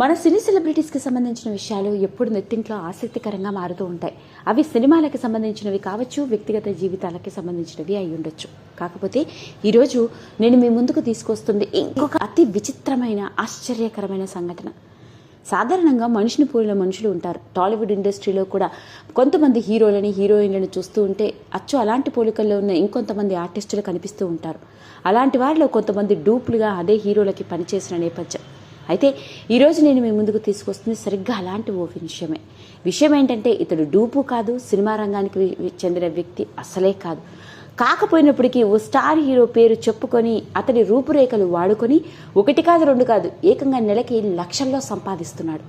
మన సినీ సెలబ్రిటీస్కి సంబంధించిన విషయాలు ఎప్పుడు నెట్టింట్లో ఆసక్తికరంగా మారుతూ ఉంటాయి. అవి సినిమాలకు సంబంధించినవి కావచ్చు వ్యక్తిగత జీవితాలకి సంబంధించినవి అయి ఉండొచ్చు. కాకపోతే ఈరోజు నేను మీ ముందుకు తీసుకొస్తుంది ఇంకొక అతి విచిత్రమైన ఆశ్చర్యకరమైన సంఘటన. సాధారణంగా మనిషిని పోలిన మనుషులు ఉంటారు. టాలీవుడ్ ఇండస్ట్రీలో కూడా కొంతమంది హీరోలని హీరోయిన్లను చూస్తూ ఉంటే అచ్చు అలాంటి పోలికల్లో ఉన్న ఇంకొంతమంది ఆర్టిస్టులు కనిపిస్తూ ఉంటారు. అలాంటి వారిలో కొంతమంది డూప్లుగా అదే హీరోలకి పనిచేసిన నేపథ్యం. అయితే ఈరోజు నేను మీ ముందుకు తీసుకొస్తుంది సరిగ్గా అలాంటి ఓ విషయమే. విషయం ఏంటంటే ఇతడు డూపు కాదు సినిమా రంగానికి చెందిన వ్యక్తి అసలే కాదు. కాకపోయినప్పటికీ ఓ స్టార్ హీరో పేరు చెప్పుకొని అతడి రూపురేఖలు వాడుకొని ఒకటి కాదు రెండు కాదు ఏకంగా నెలకి లక్షల్లో సంపాదిస్తున్నాడు.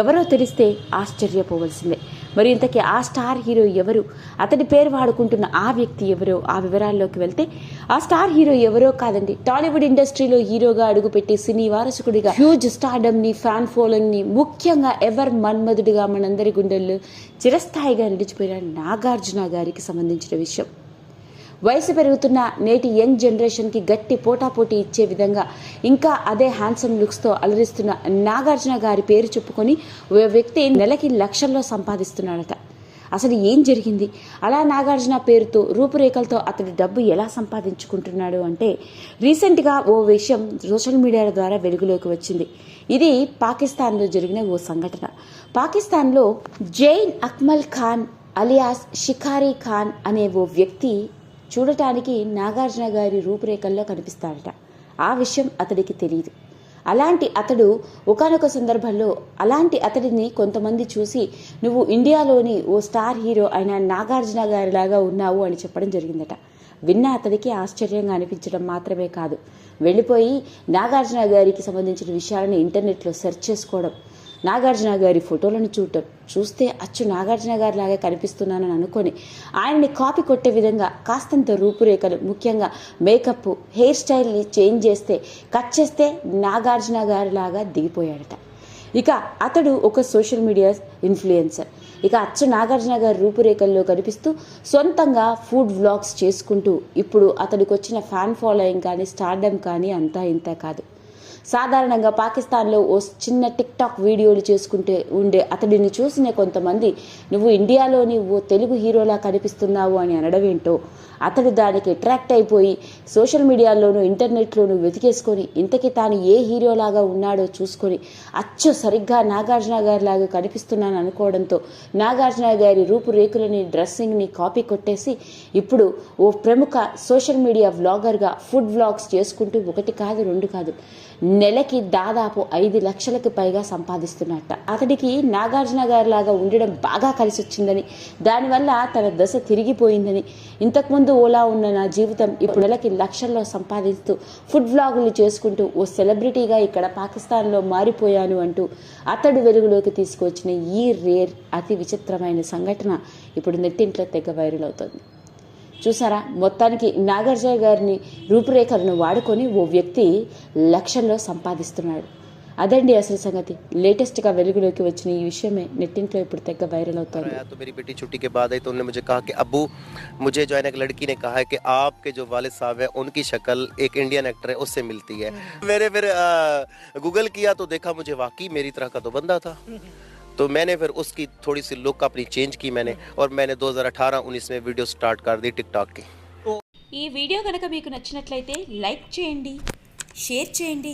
ఎవరో తెలిస్తే ఆశ్చర్యపోవలసిందే. మరి ఇంతకీ ఆ స్టార్ హీరో ఎవరు? అతడి పేరు వాడుకుంటున్న ఆ వ్యక్తి ఎవరో? ఆ వివరాల్లోకి వెళ్తే ఆ స్టార్ హీరో ఎవరో కాదండి. టాలీవుడ్ ఇండస్ట్రీలో హీరోగా అడుగుపెట్టి సినీ వారసుకుడిగా హ్యూజ్ స్టార్డమ్ని ఫ్యాన్ ఫాలోయింగ్ని ముఖ్యంగా ఎవర్ మన్మధుడిగా మనందరి గుండెల్లో చిరస్థాయిగా నిలిచిపోయిన నాగార్జున గారికి సంబంధించిన విషయం. వయసు పెరుగుతున్న నేటి యంగ్ జనరేషన్కి గట్టి పోటాపోటీ ఇచ్చే విధంగా ఇంకా అదే హ్యాండ్సమ్ లుక్స్తో అలరిస్తున్న నాగార్జున గారి పేరు చెప్పుకొని ఓ వ్యక్తి నెలకి లక్షల్లో సంపాదిస్తున్నాడట. అసలు ఏం జరిగింది? అలా నాగార్జున పేరుతో రూపురేఖలతో అతడి డబ్బు ఎలా సంపాదించుకుంటున్నాడు అంటే రీసెంట్గా ఓ విషయం సోషల్ మీడియా ద్వారా వెలుగులోకి వచ్చింది. ఇది పాకిస్తాన్లో జరిగిన ఓ సంఘటన. పాకిస్తాన్లో జైన్ అక్మల్ ఖాన్ అలియాస్ షికారీ ఖాన్ అనే ఓ వ్యక్తి చూడటానికి నాగార్జున గారి రూపురేఖల్లో కనిపిస్తాడట. ఆ విషయం అతడికి తెలియదు అలాంటి అతడు ఒకనొక సందర్భంలో అలాంటి అతడిని కొంతమంది చూసి నువ్వు ఇండియాలోని ఓ స్టార్ హీరో అయిన నాగార్జున గారిలాగా ఉన్నావు అని చెప్పడం జరిగిందట. విన్న అతడికి ఆశ్చర్యంగా అనిపించడం మాత్రమే కాదు. వెళ్ళిపోయి నాగార్జున గారికి సంబంధించిన విషయాలను ఇంటర్నెట్లో సెర్చ్ చేసుకోవడం నాగార్జున గారి ఫోటోలను చూడటం చూస్తే అచ్చు నాగార్జున గారి లాగా కనిపిస్తున్నానని అనుకొని ఆయన్ని కాపీ కొట్టే విధంగా కాస్తంత రూపురేఖలు ముఖ్యంగా మేకప్ హెయిర్ స్టైల్ని చేంజ్ చేస్తే కట్ చేస్తే నాగార్జున గారి లాగా దిగిపోయాడట. ఇక అతడు ఒక సోషల్ మీడియా ఇన్ఫ్లుయెన్సర్. ఇక అచ్చు నాగార్జున గారి రూపురేఖల్లో కనిపిస్తూ సొంతంగా ఫుడ్ వ్లాగ్స్ చేసుకుంటూ ఇప్పుడు అతడికి వచ్చిన ఫ్యాన్ ఫాలోయింగ్ కానీ స్టార్డమ్ కానీ అంతా ఇంత కాదు. సాధారణంగా పాకిస్తాన్లో ఓ చిన్న టిక్ టాక్ వీడియోలు చేసుకుంటే ఉండే అతడిని చూసిన కొంతమంది నువ్వు ఇండియాలోని ఓ తెలుగు హీరోలా కనిపిస్తున్నావు అని అనడం ఏంటో అతడు దానికి అట్రాక్ట్ అయిపోయి సోషల్ మీడియాలోనూ ఇంటర్నెట్లోనూ వెతికేసుకొని ఇంతకీ తాను ఏ హీరోలాగా ఉన్నాడో చూసుకొని అచ్చు సరిగ్గా నాగార్జున గారి లాగా కనిపిస్తున్నాను అనుకోవడంతో నాగార్జున గారి రూపురేఖలని డ్రెస్సింగ్ని కాపీ కొట్టేసి ఇప్పుడు ఓ ప్రముఖ సోషల్ మీడియా వ్లాగర్గా ఫుడ్ వ్లాగ్స్ చేసుకుంటూ ఒకటి కాదు రెండు కాదు నెలకి దాదాపు ఐదు లక్షలకు పైగా సంపాదిస్తున్నట్ట అతడికి నాగార్జున గారి లాగా ఉండడం బాగా కలిసి వచ్చిందని దానివల్ల తన దశ తిరిగిపోయిందని ఇంతకుముందు ఓలా ఉన్న నా జీవితం ఇప్పుడు నెలకి లక్షల్లో సంపాదిస్తూ ఫుడ్ వ్లాగులు చేసుకుంటూ ఓ సెలబ్రిటీగా ఇక్కడ పాకిస్తాన్లో మారిపోయాను అంటూ అతడు వెలుగులోకి తీసుకొచ్చిన ఈ రేర్ అతి విచిత్రమైన సంఘటన ఇప్పుడు నెట్టింట్లో తెగ వైరల్ అవుతుంది. చూసారా? మొత్తానికి నాగార్జున గారిని రూపురేఖలను వాడుకొని ఓ వ్యక్తి లక్షల్లో సంపాదిస్తున్నాడు. అదండి అసలు సంగతి లేటెస్ట్గా వెలుగులోకి వచ్చిన ఈ విషయమే నెట్టింట్లో ఇప్పుడు తెగ వైరల్ అవుతోంది आया तो मेरी बेटी छुट्टी के बाद आई तो उन्होंने मुझे कहा कि अब्बू मुझे जो है ना एक लड़की ने कहा है कि आपके जो वालिद साहब है उनकी शक्ल एक इंडियन एक्टर है उससे मिलती है मैंने फिर गूगल किया तो देखा मुझे वाकई मेरी तरह का तो बंदा था तो मैंने फिर उसकी थोड़ी सी लुक अपनी चेंज की मैंने और मैंने 2018-19 में वीडियो स्टार्ट कर दी टिकटॉक की ఈ వీడియో కనుక మీకు నచ్చినట్లయితే లైక్ చేయండి షేర్ చేయండి